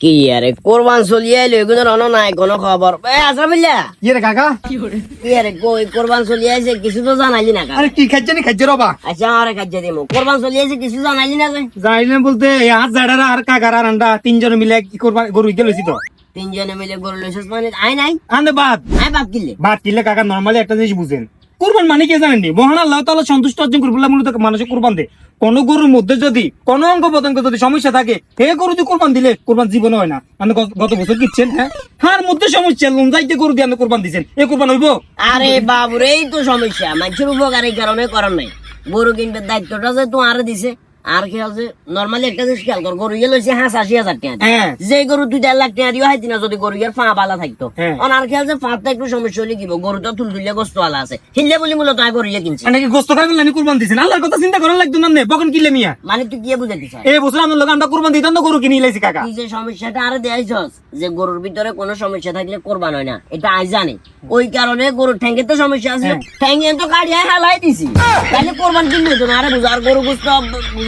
কি আরে? কোরবান চলিয়ে আইলো এগুলো রন নাই কোনো খবর এ আশরাফুল্লাহ ইয়ে রে কাকা? কি আরে কই কোরবান চলিয়ে আইছে কিছু তো জানাইলি না কা আরে কি খাচ্ছে নি? খাচ্ছে রবা আচ্ছা আরে কাজে দিমু কোরবান চলিয়ে আইছে কিছু জানাইলি না যে? যাইলেন বলতে এই হাত জাডারা আর কাকার আর আন্ডা তিনজন মিলে কি করবা গরু গেল তো। তিনজনে মিলে গরু লইছস মানে আই নাই? আন্দে বাদ। আই বাপ কিলে? বাদ কিলে কাকা নর্মালি একটা জিনিস বুঝেন। কুরবান মানে কি জানেন নি? মহান আল্লাহ তাআলা সন্তুষ্ট অর্জন করবে মূলত মানুষের কুরবান দে। কোন গরুর মধ্যে যদি, কোন অঙ্গ প্রত্যঙ্গ যদি সমস্যা থাকে, হে গরু যদি কোরবান দিলে, কোরবান জীবন হয় না। আমি গত- বছর কিচ্ছেন হ্যাঁ? হার মধ্যে সমস্যা লোন যাইতে গরু দিয়ে আপনি কোরবান দিচ্ছেন এ কোরবান হইব? আরে বাবুরে, এই তো সমস্যা, মানুষের উপকারের কারণে করার নাই। গরু কিনবে, দায়িত্বটা যে তো আরে দিছে। আর কি আছে নর্মালি একটা জিনিস খেয়াল কর গরু ইয়ে লইছে হাঁস আশি হাজার টাকা হ্যাঁ। যে গরু দুই দেড় লাখ টাকা দিও হাইতি না যদি গরু ইয়ার ফা বালা থাকতো। হ্যাঁ। অন আর খেয়াল যে ফাঁকটা একটু সমস্যা হলে কি? গরু তো তুল তুলিয়া গোস্ত আলা আছে। হিললে বলি মূলত আয় গরু ইয়ে কিনছে নাকি গোস্ত খাবেন নানি কুরবান দিছেন আল্লাহর কথা চিন্তা করার লাগতো না নে? বকন কিলে মিয়া? মানে তুই কি বুঝাতে চাস? এই বছর আমার লোক আমরা কুরবান দিতাম তো গরু কিনে লাইছি কাকা। তুই যে সমস্যাটা আরে দেয়াইছস যে গরুর ভিতরে কোনো সমস্যা থাকলে কোরবান হয় না এটা আজ জানি। ওই কারণে গরুর ঠ্যাঙ্গে তো সমস্যা আছে। হ্যাঁ। ঠ্যাঙ্গে তো কাড়িয়ে হালাই দিছি। তাহলে কোরবান কিনবে তো না আরে বুঝো আর গরু বুঝতে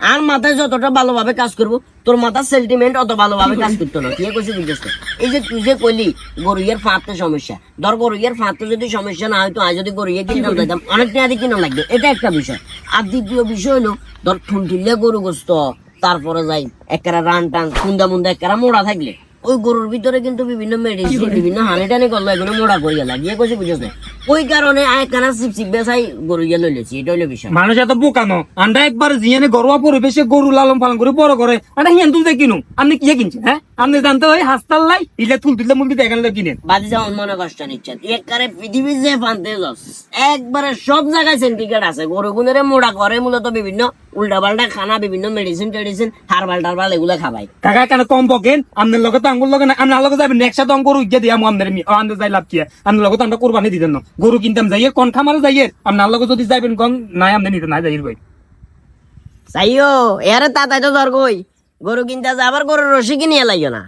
আর মাথায় যতটা ভালোভাবে কাজ করব তোর মাথার সেন্টিমেন্ট অত ভালোভাবে কাজ করতো না কি কইছি জিজ্ঞেস কর এই যে তুই যে কইলি গরুইয়ের ফাঁতে সমস্যা। ধর গরু ইয়ের ফাঁতে যদি সমস্যা না হয়তো আজ যদি গরু ইয়ে কিনে দিতাম অনেক টাকা দিয়ে কিনা লাগবে। এটা একটা বিষয়। আর দ্বিতীয় বিষয় হলো ধর ঠুনঠুলিয়া গরু গোস্ত তারপরে যাই একেরা রান টান খুন্দা মুন্দা একেরা মোড়া থাকলে। ওই গরুর ভিতরে কিন্তু বিভিন্ন মেডিসিন বিভিন্ন হানি টানি করল এগুলো মোড়া করিয়া লাগিয়ে কইছে বুঝছ? ওই কারণে আয়কানা সিপ সিপ বেসাই গরু ইয়ে লইলেছি এটা হলো বিষয়। মানুষ এত বোকানো আন্ডা একবার জিয়ানে ঘরোয়া পরিবেশে গরু লালন পালন করে বড় করে আন্ডা তুলতে কিনু আপনি কি কিনছেন হ্যাঁ? আপনি জানতে হয় হাসতাল লাই ইলে তুল তুলতে মুলতে এখানে কিনেন বাদি যেমন মনে কষ্ট নিচ্ছেন। একবারে যে যাস একবারে সব জায়গায় সেন্টিকেট আছে। গরু গুনের মোড়া করে মূলত বিভিন্ন উল্টা পাল্টা খানা বিভিন্ন মেডিসিন টেডিসিন হারবাল টারবাল এগুলো খাবাই কাকা কেন কম বকেন? আপনার লগে তো আঙ্গুর লগে না আপনার লগে যাবেন একসাথে অঙ্গ উজ্জা দিয়ে আমাদের আমাদের যাই লাভ কি? আপনার লগে তো আমরা কোরবানি দিতেন না। গরু কিনতাম যাইয়ে কোন খামারে যাইয়ে আপনার লগে যদি যাইবেন কম নাই আমাদের নিতে নাই যাইর ভাই চাইও এরে তাতাই তো গরু কিনতে আবার গরুর রশি কিনিয়ে লাগিও না।